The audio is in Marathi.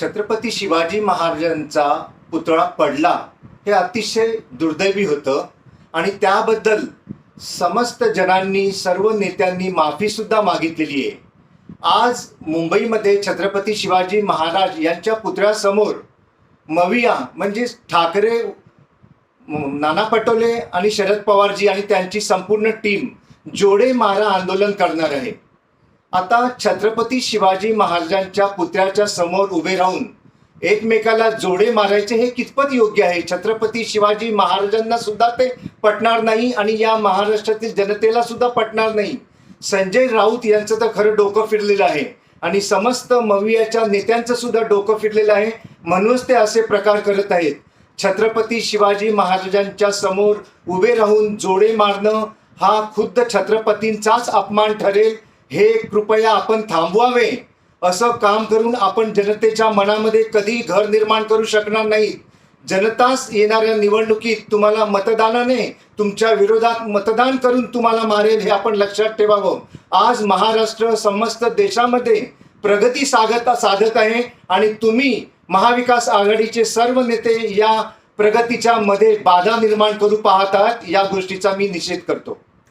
छत्रपती शिवाजी महाराजांचा पुतळा पडला हे अतिशय दुर्दैवी होतं. आणि त्याबद्दल समस्त जनांनी सर्व नेत्यांनी माफीसुद्धा मागितलेली आहे. आज मुंबईमध्ये छत्रपती शिवाजी महाराज यांच्या पुतळ्यासमोर मविया म्हणजे ठाकरे नाना पटोले आणि शरद पवारजी आणि त्यांची संपूर्ण टीम जोडे मारा आंदोलन करणार आहे. आता छत्रपती शिवाजी महाराजांच्या पुतळ्याच्या समोर उभे राहून एकमेकाला जोडे मारायचे हे कितपत योग्य आहे? छत्रपती शिवाजी महाराजांना सुद्धा ते पटणार नाही आणि या महाराष्ट्रातील जनतेला सुद्धा पटणार नाही. संजय राऊत यांचं तर खरं डोकं फिरलेलं आहे आणि समस्त मवियाच्या नेत्यांचं सुद्धा डोकं फिरलेलं आहे. म्हणूनच ते असे प्रकार करत आहेत. छत्रपती शिवाजी महाराजांच्या समोर उभे राहून जोडे मारणं हा खुद्द छत्रपतींचाच अपमान ठरेल. हे कृपया आपण थांबवावे. असं काम करून आपण जनतेच्या मनामध्ये कधी घर निर्माण करू शकणार नाही. जनताच येणाऱ्या निवडणुकीत तुम्हाला मतदानाने तुमच्या विरोधात मतदान करून तुम्हाला मारेल हे आपण लक्षात ठेवावं. आज महाराष्ट्र समस्त देशामध्ये प्रगती साधत साधत आहे आणि तुम्ही महाविकास आघाडीचे सर्व नेते या प्रगतीच्या मध्ये बाधा निर्माण करू पाहत आहात या गोष्टीचा मी निषेध करतो.